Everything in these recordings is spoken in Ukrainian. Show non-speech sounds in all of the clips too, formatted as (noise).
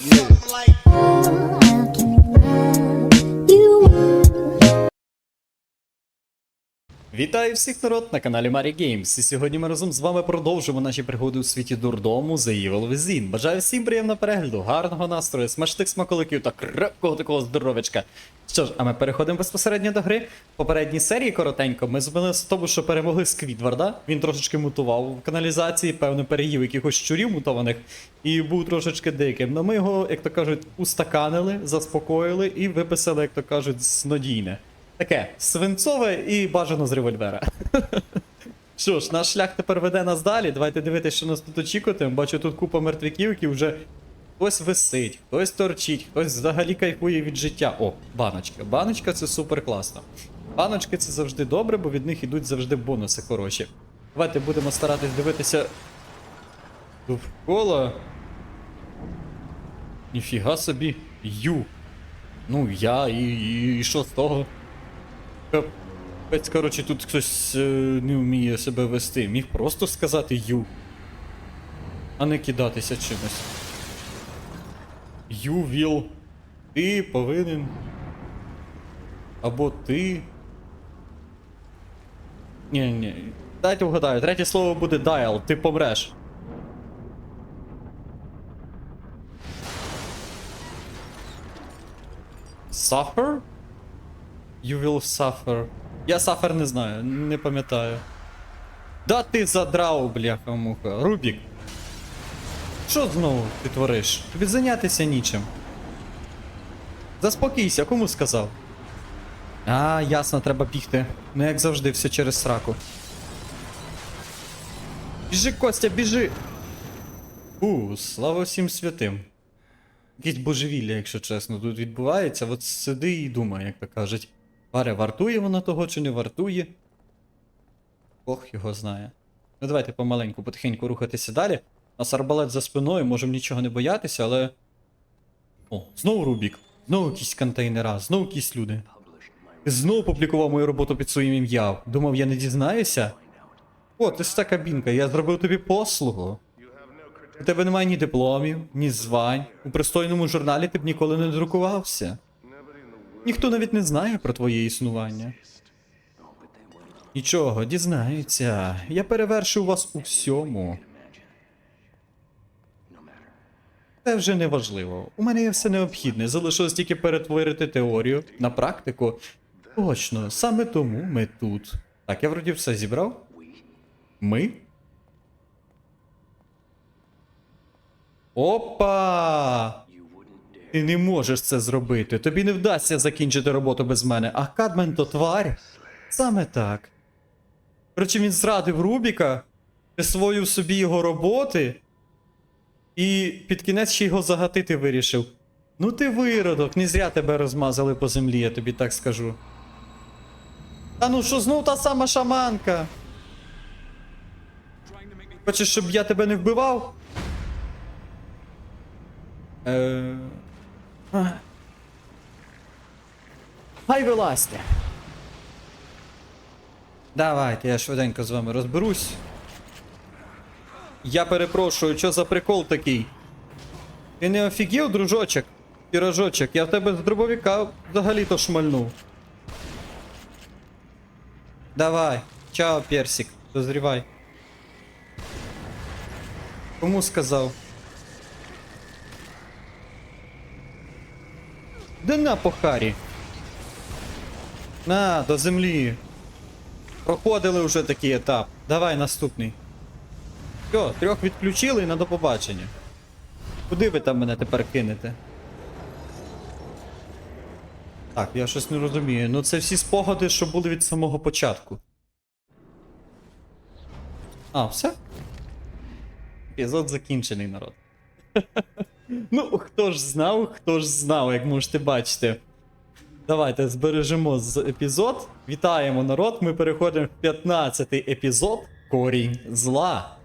something like Вітаю всіх народ на каналі Марі Games. І сьогодні ми разом з вами продовжимо наші пригоди у світі дурдому The Evil Within. Бажаю всім приємного перегляду, гарного настрою, смачних смаколиків та крепкого такого здоровечка. Що ж, а ми переходимо безпосередньо до гри. В попередній серії коротенько ми зупинилися в тому, що перемогли Сквідварда. Він трошечки мутував в каналізації, певно, переїв якихось щурів мутованих і був трошечки диким. Но ми його, як то кажуть, устаканили, заспокоїли і виписали, як то кажуть, снодійне. Таке свинцове і бажано з револьвера. (laughs) Що ж, наш шлях тепер веде нас далі. Давайте дивитися, що нас тут очікувати. Бачу тут купа мертвяків, які вже хтось висить, хтось торчить, хтось взагалі кайфує від життя. О, баночка. Баночка це супер класно. Баночки це завжди добре, бо від них ідуть завжди бонуси хороші. Давайте будемо старатись дивитися довкола. Ніфіга собі. Ю. Ну, я і, і, і що з того? Капець, коротше, тут хтось е, не вміє себе вести. Міг просто сказати ю. А не кидатися чимось. You will. Ти повинен. Або ти. Ні, ні. Дайте вгадаю. Третє слово буде dial. Ти помреш. Suffer? You will suffer. Я suffer не знаю, не пам'ятаю. Да ти задрав, бляха муха. Рубік. Що знову ти твориш? Тобі зайнятися нічим. Заспокійся, кому сказав? А, ясно, треба бігти. Ну як завжди, все через сраку. Біжи, Костя, біжи! У, слава всім святим. Якесь божевілля, якщо чесно, тут відбувається. От сиди і думай, як то кажуть. Паре, вартує вона того чи не вартує? Бог його знає. Ну давайте помаленьку, потихеньку рухатися далі. У нас арбалет за спиною, можемо нічого не боятися, але. О, знову Рубік. Знову якісь контейнера, знову якісь люди. Знову публікував мою роботу під своїм ім'ям. Думав, я не дізнаюся? О, ти ж та кабінка, я зробив тобі послугу. У тебе немає ні дипломів, ні звань. У пристойному журналі ти б ніколи не друкувався. Ніхто навіть не знає про твоє існування. Нічого, дізнаються. Я перевершив вас у всьому. Це вже не важливо. У мене є все необхідне. Залишилось тільки перетворити теорію на практику. Точно, саме тому ми тут. Так, я вроді все зібрав. Ми? Опа! Ти не можеш це зробити. Тобі не вдасться закінчити роботу без мене. А Кадмен то тварь. Саме так. Коротше, він зрадив Рубіка, присвоїв собі його роботи, і під кінець ще його загатити вирішив. Ну ти виродок, не зря тебе розмазали по землі, я тобі так скажу. Та ну що знов та сама шаманка? Хочеш, щоб я тебе не вбивав? Е... Хай вилазьте. Давайте, я швиденько з вами розберусь. Я перепрошую, що за прикол такий? Ти не офігів, дружочок? Пірожочок, я в тебе з дробовика взагалі-то шмальнув. Давай, чао, персик, дозрівай. Кому сказав? Да на похарі. На, до землі. Проходили вже такий етап. Давай наступний. Все, трьох відключили і на до побачення. Куди ви там мене тепер кинете? Так, я щось не розумію. Ну це всі спогади, що були від самого початку. А, все? Епізод закінчений, народ. (laughs) Ну, хто ж знав, хто ж знав, як можете бачити. Давайте збережемо з епізод. Вітаємо народ. Ми переходимо в 15-й епізод Корінь зла.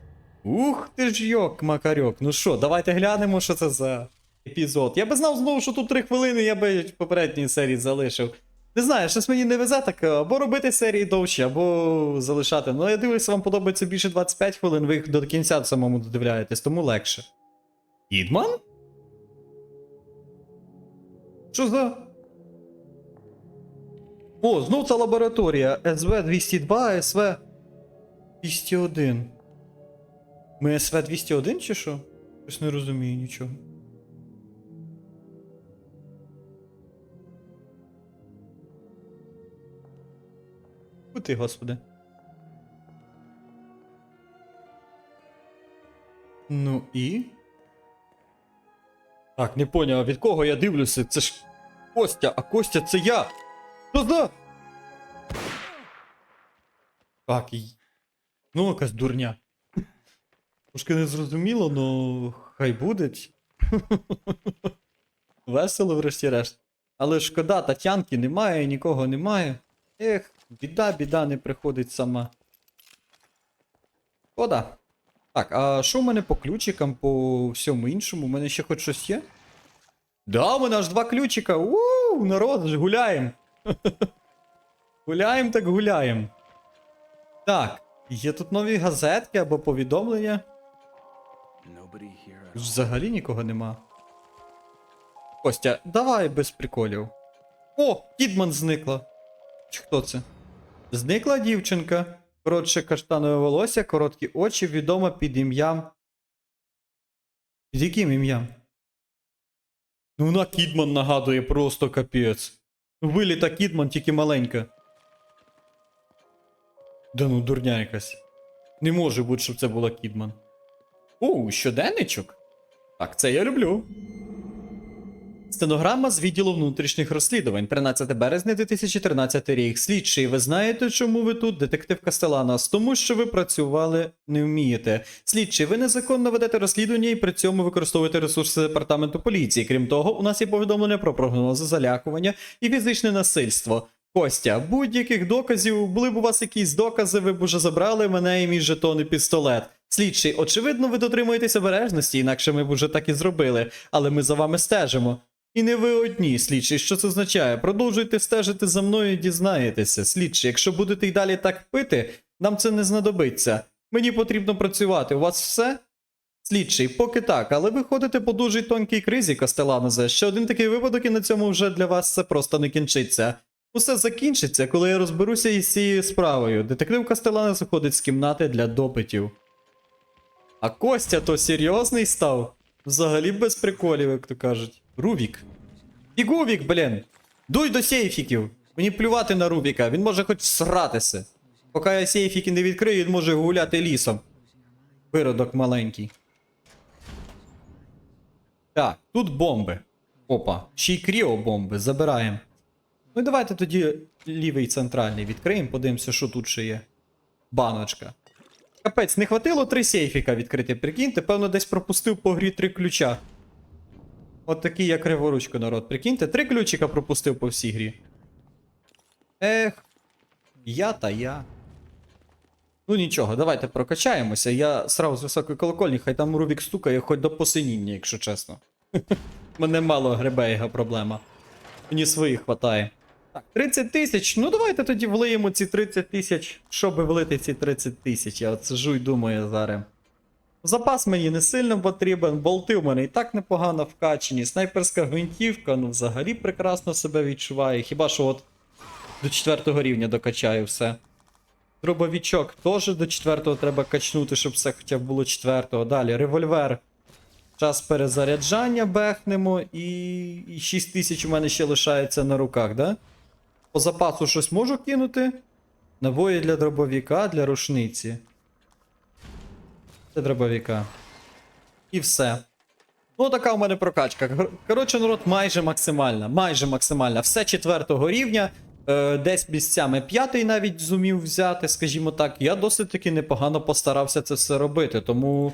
Ух ти ж йок, макарьок. Ну що, давайте глянемо, що це за епізод. Я би знав знову, що тут 3 хвилини, я би в попередній серії залишив. Не знаю, щось мені не везе так, або робити серії довші, або залишати. Ну, я дивлюся, вам подобається більше 25 хвилин, ви їх до кінця самому додивляєтесь, тому легше. Кідман? Що за. О, знов ця лабораторія. СВ-202, СВ-201. Ми СВ-201 чи що? Щось не розумію нічого. Ти, господи. Ну і. Так, не поняв, від кого я дивлюся? Це ж Костя, а Костя це я. Що за? Так, і. Ну, якась дурня. Трошки не зрозуміло, ну хай буде. (laughs) Весело, врешті-решт. Але шкода, Тетянки немає, нікого немає. Ех, біда, біда не приходить сама. Шкода. Так, а що в мене по ключикам, по всьому іншому? У мене ще хоч щось є? Да, у мене аж два ключика. Ууу, народ, ж гуляємо. (laughs) гуляємо так гуляємо. Так, є тут нові газетки або повідомлення. Взагалі нікого нема. Костя, давай без приколів. О, Кідман зникла. Чи хто це? Зникла дівчинка. Коротше каштанове волосся, короткі очі, відома під ім'ям. Під яким ім'ям? Ну вона Кідман нагадує просто капець. Ну, Виліта Кідман, тільки маленька. Да ну дурня якась. Не може бути, щоб це була Кідман. О, щоденничок. Так, це я люблю. Стенограма з відділу внутрішніх розслідувань, 13 березня 2013 рік. Слідчий, ви знаєте, чому ви тут, детектив Кастеланас? Тому що ви працювали не вмієте. Слідчий, ви незаконно ведете розслідування і при цьому використовуєте ресурси департаменту поліції. Крім того, у нас є повідомлення про прогнози залякування і фізичне насильство. Костя, будь-яких доказів, були б у вас якісь докази, ви б уже забрали мене і мій жетон і пістолет. Слідчий, очевидно, ви дотримуєтесь обережності, інакше ми б уже так і зробили, але ми за вами стежимо. І не ви одні, слідчий, що це означає? Продовжуйте стежити за мною і дізнаєтеся. Слідчий, якщо будете й далі так пити, нам це не знадобиться. Мені потрібно працювати. У вас все? Слідчий, поки так, але ви ходите по дуже тонкій кризі, Кастеланозе. Ще один такий випадок, і на цьому вже для вас це просто не кінчиться. Усе закінчиться, коли я розберуся із цією справою. Детектив Кастеланос виходить з кімнати для допитів. А Костя то серйозний став? Взагалі без приколів, як то кажуть. Рубік. І Гувік, блін. Дуй до сейфіків. Мені плювати на Рубіка, він може хоч сратися. Поки я сейфіки не відкрию, він може гуляти лісом. Виродок маленький. Так, тут бомби. Опа, ще й кріобомби, забираємо. Ну і давайте тоді лівий центральний відкриємо, подивимося, що тут ще є. Баночка. Капець, не хватило три сейфіка відкрити, прикиньте, певно, десь пропустив по грі три ключа. От такий я криворучко, народ. Прикиньте, три ключика пропустив по всій грі. Ех, я та я. Ну нічого, давайте прокачаємося. Я сразу з високої колокольні, хай там Рубік стукає хоч до посиніння, якщо чесно. (laughs) Мене мало гребе його проблема. Мені своїх хватає. Так, 30 тисяч. Ну давайте тоді влиємо ці 30 тисяч. Щоб влити ці 30 тисяч. Я от сижу і думаю зараз. Запас мені не сильно потрібен, болти в мене і так непогано вкачені. Снайперська гвинтівка, ну взагалі прекрасно себе відчуває. Хіба що от до 4 рівня докачаю все. Дробовичок теж до 4 треба качнути, щоб все хоча б було 4. Далі револьвер. Час перезаряджання бехнемо і, і 6 тисяч у мене ще лишається на руках, да? По запасу щось можу кинути. Набої для дробовика, для рушниці. Це дробовика. І все. Ну, така у мене прокачка. Коротше, народ, майже максимальна. Майже максимальна. Все четвертого рівня. Е, десь місцями п'ятий навіть зумів взяти, скажімо так. Я досить таки непогано постарався це все робити, тому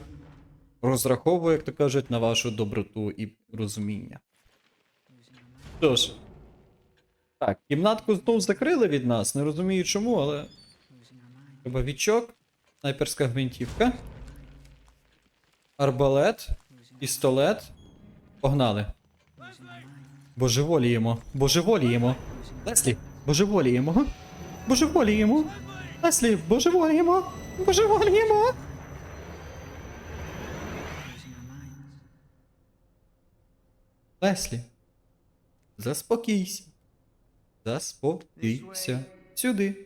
розраховую, як то кажуть, на вашу доброту і розуміння. Що ж. Так, кімнатку знов закрили від нас. Не розумію чому, але. Дробовичок, снайперська гвинтівка. Арбалет, пістолет. Погнали. Божеволіємо, божеволіємо. Леслі, божеволіємо. Божеволіємо. Леслі, божеволіємо. Божеволіємо. Леслі. Заспокійся. Заспокійся. Сюди.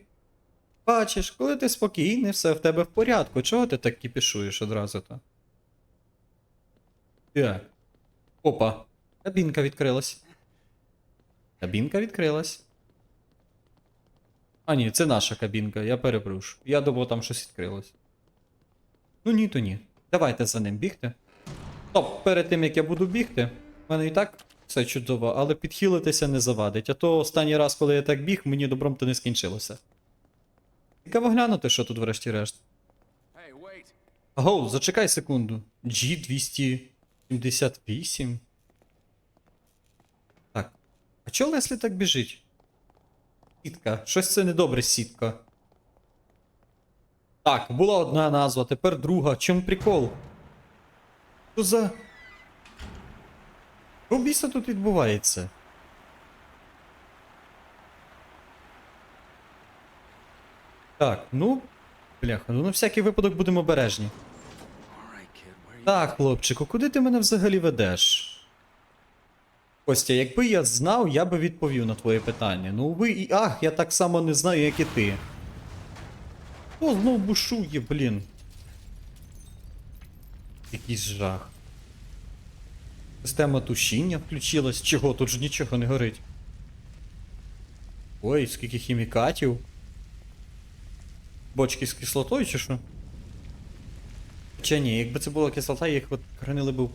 Бачиш, коли ти спокійний, все в тебе в порядку. Чого ти так кіпішуєш одразу то? Так. Опа. Кабінка відкрилась. Кабінка відкрилась. А ні, це наша кабінка, я перепрошую. Я думав, там щось відкрилось. Ну ні, то ні. Давайте за ним бігти. Стоп, перед тим як я буду бігти, в мене і так все чудово, але підхилитися не завадить. А то останній раз, коли я так біг, мені добром то не скінчилося. Цікаво глянути, що тут врешті-решт. Аго, зачекай секунду. G278. Так. А чого Леслі так біжить? Сітка. Щось це недобре сітка. Так, була одна назва, тепер друга. Чому прикол? Що за. Що біса тут відбувається? Так, ну. Бляха, ну на всякий випадок будемо обережні. Так, хлопчику, куди ти мене взагалі ведеш? Костя, якби я знав, я би відповів на твоє питання. Ну ви і ах, я так само не знаю, як і ти. Хто знов бушує, блін? Якийсь жах. Система тушіння включилась. Чого? Тут ж нічого не горить. Ой, скільки хімікатів. Бочки з кислотою чи що? Чи ні, якби це була кислота, їх от хранили би в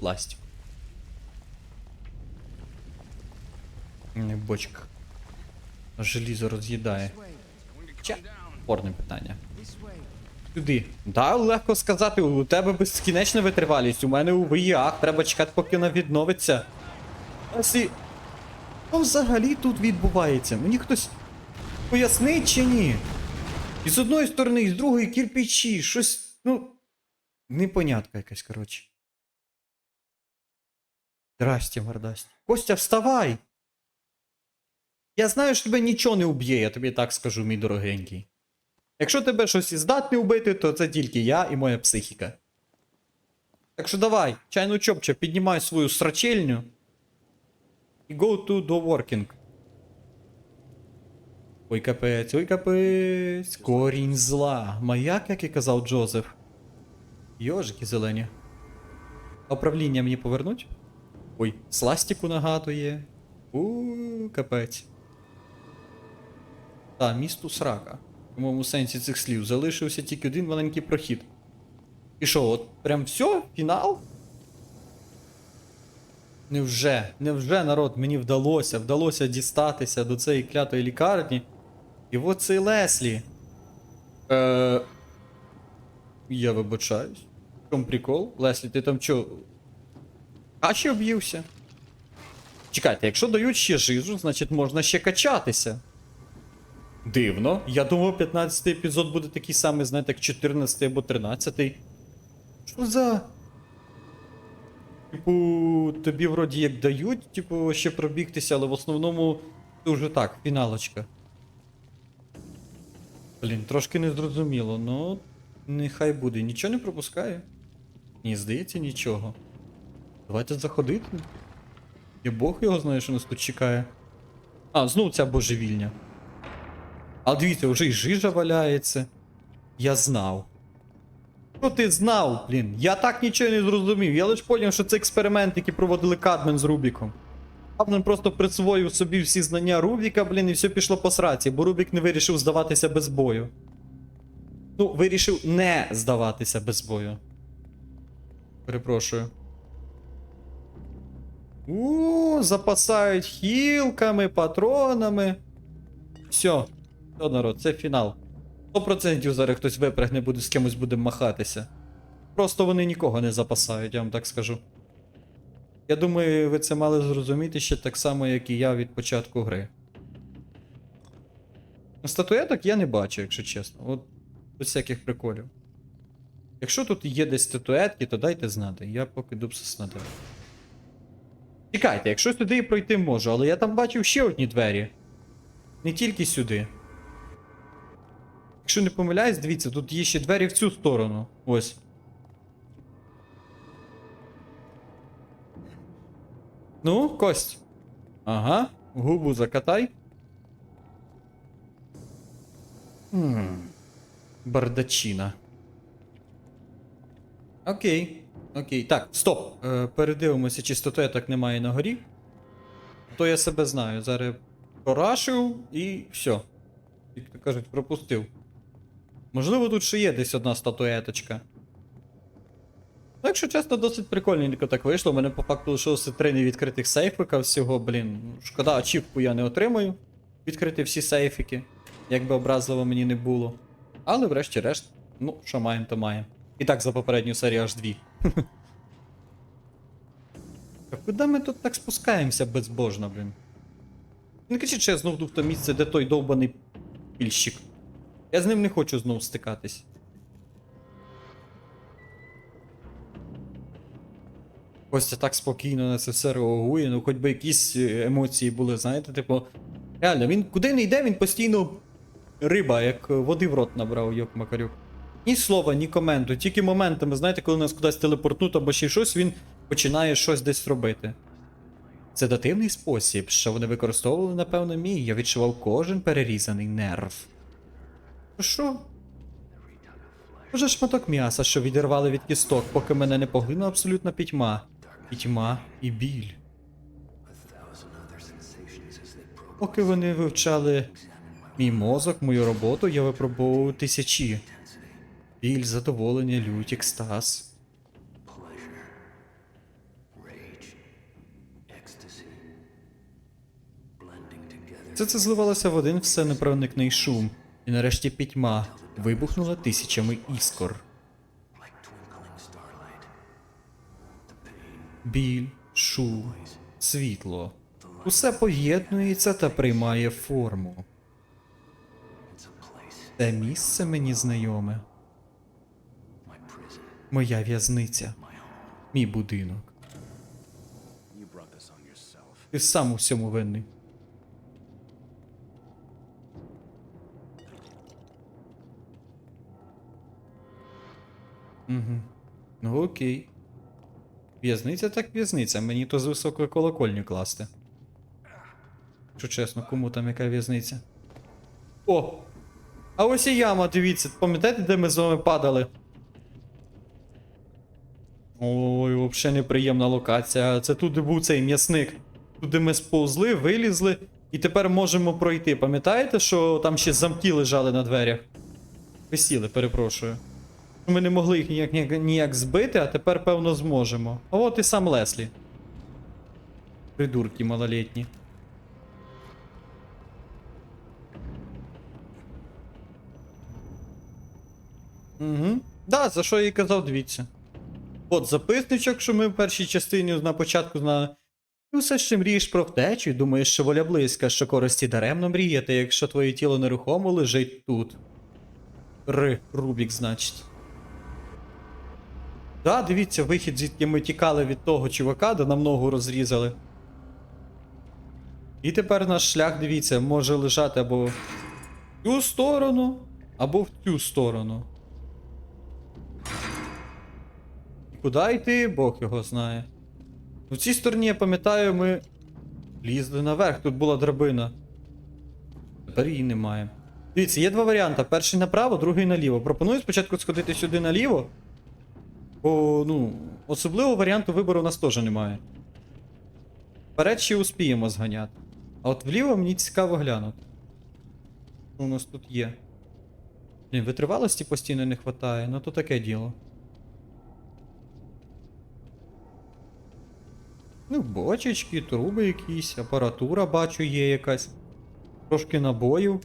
в бочках. Желізо роз'їдає. Порне питання. Сюди. Да, легко сказати, у тебе безкінечна витривалість, у мене у виях, треба чекати, поки вона відновиться. Асі. Що взагалі тут відбувається? Мені хтось пояснить чи ні? І з одної сторони, і з другої кирпичі, щось, ну. Непонятка якась, коротше. Здрасте, мордасті. Костя, вставай! Я знаю, що тебе нічого не уб'є, я тобі так скажу, мій дорогенький. Якщо тебе щось і здатний убити, то це тільки я і моя психіка. Так що давай, чайну чопче, піднімай свою срачельню. І go to the working. Ой капець, ой капець. Корінь зла. Маяк, як і казав Джозеф. Йожики зелені. Управління мені повернуть? Ой, сластіку нагадує. У капець. Та, місту срака. В моєму сенсі цих слів залишився тільки один маленький прохід. І що, от прям все? Фінал? Невже, невже народ мені вдалося, вдалося дістатися до цієї клятої лікарні. І от цей Леслі. Е... Я вибачаюсь. Чому прикол? Леслі, ти там чо? Качі об'ївся? Чекайте, якщо дають ще жижу, значить можна ще качатися. Дивно. Я думав, 15 й епізод буде такий самий, знаєте, як 14 або 13. Що за. Типу, тобі вроді як дають, типу, ще пробігтися, але в основному це вже так, фіналочка. Блін, трошки незрозуміло, ну. Нехай буде. Нічого не пропускає? Ні, здається, нічого. Давайте заходити. І Бог його знає, що нас тут чекає. А, знов ця божевільня. А дивіться, вже й жижа валяється. Я знав. Що ти знав, блін? Я так нічого не зрозумів. Я лише поняв, що це експеримент, який проводили Кадмен з Рубіком. Кадмен просто присвоїв собі всі знання Рубіка, блін, і все пішло по сраці, бо Рубік не вирішив здаватися без бою. Ну, вирішив не здаватися без бою. Перепрошую. У, запасають хілками, патронами. Все. Все, народ, це фінал. 100% зараз хтось випрягне, буде з кимось буде махатися. Просто вони нікого не запасають, я вам так скажу. Я думаю, ви це мали зрозуміти ще так само, як і я від початку гри. Статуеток я не бачу, якщо чесно. От без всяких приколів. Якщо тут є десь статуетки, то дайте знати. Я поки дупсис надаю. Чекайте, якщо сюди і пройти можу, але я там бачив ще одні двері. Не тільки сюди. Якщо не помиляюсь, дивіться, тут є ще двері в цю сторону. Ось. Ну, кость. Ага. Губу закатай. Хм. Бардачина. Окей. Окей. Так, стоп. Е, передивимося, чи статуеток немає на горі. То я себе знаю. Зараз порашив і все. Як то кажуть, пропустив. Можливо, тут ще є десь одна статуеточка. Ну, якщо чесно, досить прикольненько так вийшло. У мене по факту лишилося три невідкритих сейфика всього, блін. Шкода, ачівку я не отримаю. Відкрити всі сейфики, як би образливо мені не було. Але врешті-решт, ну, що маємо, то маємо. І так за попередню серію аж дві. (laughs) А куди ми тут так спускаємося безбожно, блін? Не кажіть, що я знов в то місце, де той довбаний пільщик. Я з ним не хочу знов стикатись. Костя так спокійно на це все реагує, ну хоч би якісь е, емоції були, знаєте, типу. Реально, він куди не йде, він постійно риба, як е, води в рот набрав, йок Макарюк. Ні слова, ні коменту, тільки моментами, знаєте, коли нас кудись телепортнуть або ще щось, він починає щось десь робити. Це дативний спосіб, що вони використовували, напевно, мій. Я відчував кожен перерізаний нерв. Ну Що? Може шматок м'яса, що відірвали від кісток, поки мене не поглинула абсолютна пітьма. Пітьма і біль. Поки вони вивчали мій мозок, мою роботу, я випробовував тисячі. Біль, задоволення, лють, екстаз. Все це зливалося в один всенепроникний шум, і нарешті пітьма вибухнула тисячами іскор. Біль, шум, світло. Усе поєднується та приймає форму. Те місце мені знайоме. Моя в'язниця. Мій будинок. Ти сам у всьому винний. Угу. Ну окей. В'язниця так в'язниця, мені то з високої колокольні класти. Що чесно, кому там яка в'язниця? О! А ось і яма, дивіться, пам'ятаєте, де ми з вами падали? Ой, взагалі неприємна локація. Це тут був цей м'ясник. Туди ми сповзли, вилізли, і тепер можемо пройти. Пам'ятаєте, що там ще замки лежали на дверях? Висіли, перепрошую. Ми не могли їх ніяк, ніяк, ніяк збити, а тепер, певно, зможемо. А от і сам Леслі. Придурки малолітні. Угу. Да, за що я і казав, дивіться. От записничок, що ми в першій частині на початку знали. І все ще мрієш про втечу і думаєш, що воля близька, що користі даремно мріяти, якщо твоє тіло нерухомо лежить тут. Р. Рубік, значить. Да, дивіться, вихід, звідки ми тікали від того чувака, де нам ногу розрізали. І тепер наш шлях, дивіться, може лежати або в цю сторону, або в цю сторону. Куди йти, Бог його знає. В цій стороні, я пам'ятаю, ми лізли наверх, тут була драбина. Тепер її немає. Дивіться, є два варіанти. Перший направо, другий наліво. Пропоную спочатку сходити сюди наліво. Бо, ну, особливого варіанту вибору у нас теж немає. Вперед ще успіємо зганяти. А от вліво мені цікаво глянути. Що у нас тут є? Блін, витривалості постійно не вистачає, ну то таке діло. Ну, бочечки, труби якісь, апаратура бачу є якась. Трошки набоїв,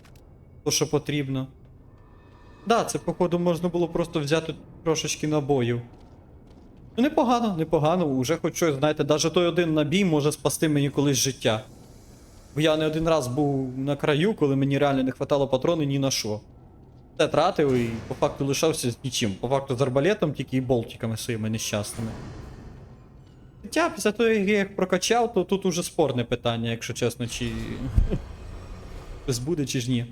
то що потрібно. Да, це, походу, можна було просто взяти трошечки набоїв. Ну, непогано, непогано, уже хоч щось, знаєте, навіть той один набій може спасти мені колись життя. Бо я не один раз був на краю, коли мені реально не хватало патрону ні на що. Все тратив і по факту лишався з нічим. По факту з арбалетом тільки і болтиками своїми нещасними. Хоча після того, як я їх прокачав, то тут уже спорне питання, якщо чесно, чи. Хтось буде, чи ж ні.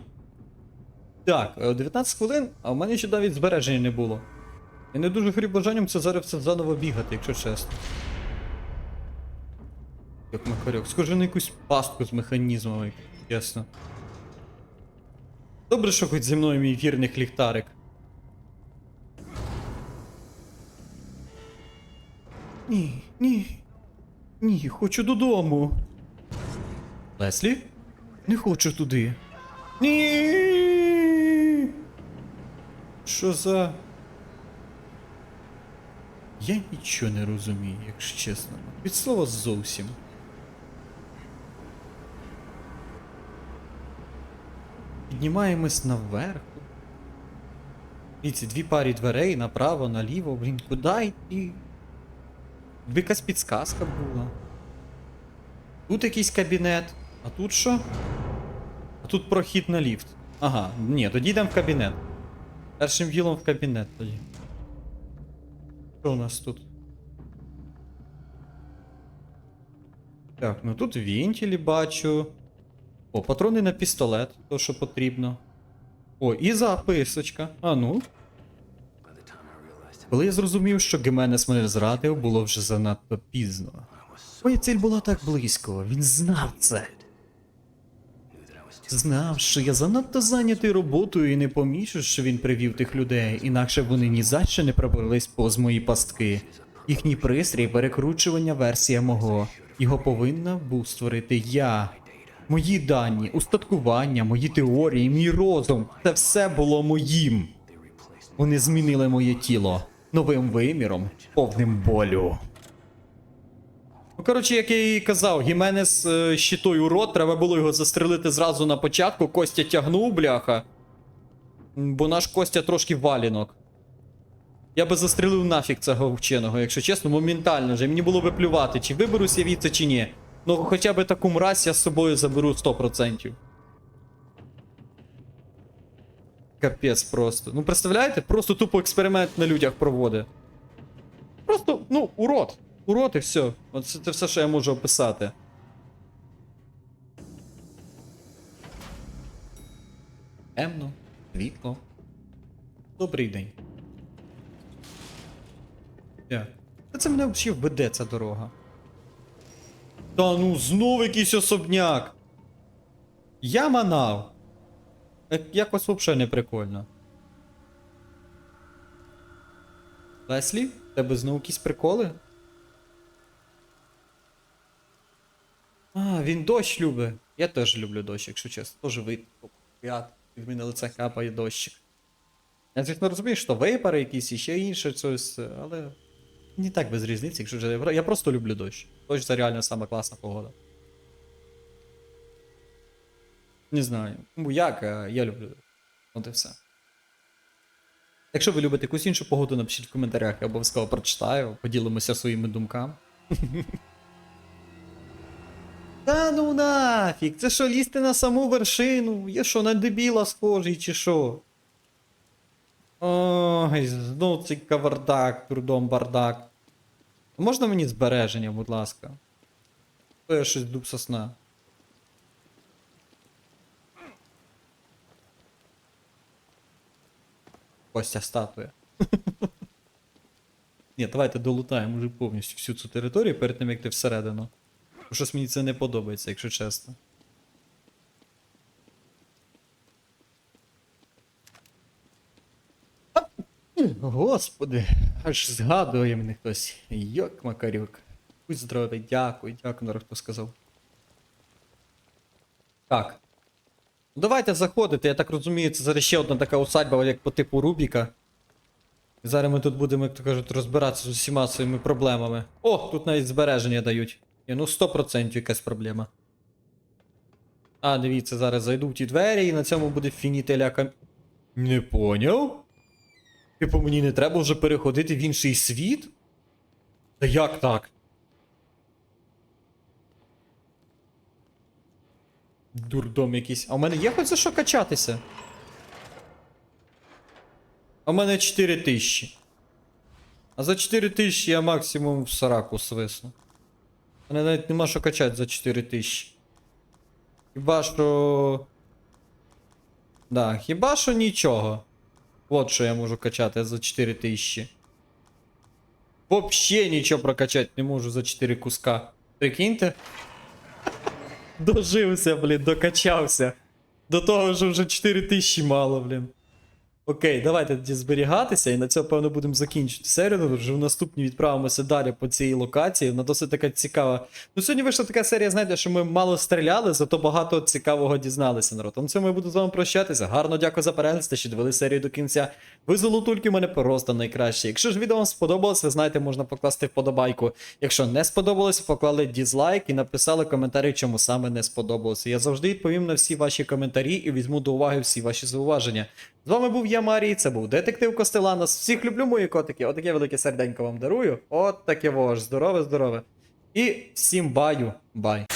Так, е, 19 хвилин, а в мене ще навіть збереження не було. Я не дуже горів бажанням це зараз все заново бігати, якщо чесно. Як макарьок. Схоже на якусь пастку з механізмами, чесно. Добре, що хоч зі мною мій вірних ліхтарик. Ні, ні. Ні, хочу додому. Леслі? Не хочу туди. Ні. Що за. Я нічого не розумію, якщо чесно. Від слова зовсім. Піднімаємось наверх. І ці дві парі дверей направо, наліво, блін, куди йти? Якби якась підсказка була. Тут якийсь кабінет, а тут що? А тут прохід на ліфт. Ага, ні, тоді йдемо в кабінет. Першим ділом в кабінет тоді. Що у нас тут? Так, ну тут вентилі бачу. О, патрони на пістолет, то що потрібно. О, і записочка. А ну. Коли я зрозумів, що Геменес мене зрадив, було вже занадто пізно. Моя ціль була так близько, він знав це. Знав, що я занадто зайнятий роботою і не помічу, що він привів тих людей, інакше вони ні за що не пробились поз мої пастки. Їхній пристрій перекручування версія мого. Його повинна був створити я. Мої дані, устаткування, мої теорії, мій розум це все було моїм. Вони змінили моє тіло новим виміром, повним болю. Ну, коротше, як я і казав, Гіменес е, щитою рот, треба було його застрелити зразу на початку. Костя тягнув, бляха. Бо наш Костя трошки валінок. Я би застрелив нафіг цього вченого, якщо чесно, моментально же. Мені було би плювати, чи виберусь я від чи ні. Ну, хоча б таку мразь я з собою заберу 100%. Капець просто. Ну, представляєте? Просто тупо експеримент на людях проводить. Просто, ну, урод. Урод і все. Оце це все, що я можу описати. Темно, світло. Добрий день. Та це мене взагалі вбеде ця дорога. Та ну знов якийсь особняк. Я манав. Як- Якось взагалі не прикольно. Леслі, в тебе знову якісь приколи? А, він дощ любить. Я теж люблю дощ, якщо чесно. Теж вид. Від мене лице капає дощик. Я звісно розумію, що вейпери якісь і ще інше щось, але. Не так без різниці, якщо вже. Я просто люблю дощ. Дощ це реально сама класна погода. Не знаю. Ну як, а я люблю. От і все. Якщо ви любите якусь іншу погоду, напишіть в коментарях, я обов'язково прочитаю, поділимося своїми думками. (laughs) Та ну нафіг, це що лізти на саму вершину? Я що, на дебіла схожий чи що? Ой, знов цей кавардак, трудом бардак. Можна мені збереження, будь ласка? То я щось дуб сосна. Костя статуя. (laughs) Ні, давайте долутаємо вже повністю всю цю територію перед тим, як ти всередину. Бо Щось мені це не подобається, якщо чесно. Господи, аж згадує мене хтось. Йок Макарюк. Будь здоровий, дякую, дякую, народ, хто сказав. Так. Давайте заходити, я так розумію, це зараз ще одна така усадьба, як по типу Рубіка. Зараз ми тут будемо, як то кажуть, розбиратися з усіма своїми проблемами. О, тут навіть збереження дають. Ні, ну 100% якась проблема. А, дивіться, зараз зайду в ті двері і на цьому буде фінітеля кам... Не поняв? Типу мені не треба вже переходити в інший світ? Та як так? Дурдом якийсь. А у мене є хоч за що качатися? А у мене 4 тисячі. А за 4 тисячі я максимум в сраку свисну. У мене навіть нема що качати за 4 тисячі. Хіба що. Да, хіба що нічого. От що я можу качати за 4 тисячі. Вообще нічого прокачати не можу за 4 куска. Прикиньте. Дожився, блін, докачався. До того, ж вже 4 тисячі мало, блін. Окей, давайте тоді зберігатися, і на цьому, певно, будемо закінчити серію. Вже в наступній відправимося далі по цій локації. Вона досить така цікава. Ну, сьогодні вийшла така серія, знаєте, що ми мало стріляли, зато багато цікавого дізналися, народ. На цьому я буду з вами прощатися. Гарно дякую за перегляд, що дивили серію до кінця. Ви золотульки мене просто найкраще. Якщо ж відео вам сподобалось, знаєте, можна покласти вподобайку. Якщо не сподобалось, поклали дізлайк і написали коментарі, чому саме не сподобалося. Я завжди відповім на всі ваші коментарі і візьму до уваги всі ваші зауваження. З вами був я, Марій, це був детектив Костеланос. Всіх люблю, мої котики. Отаке велике серденько вам дарую. От таке вож. Здорове, здорове. І всім баю, бай.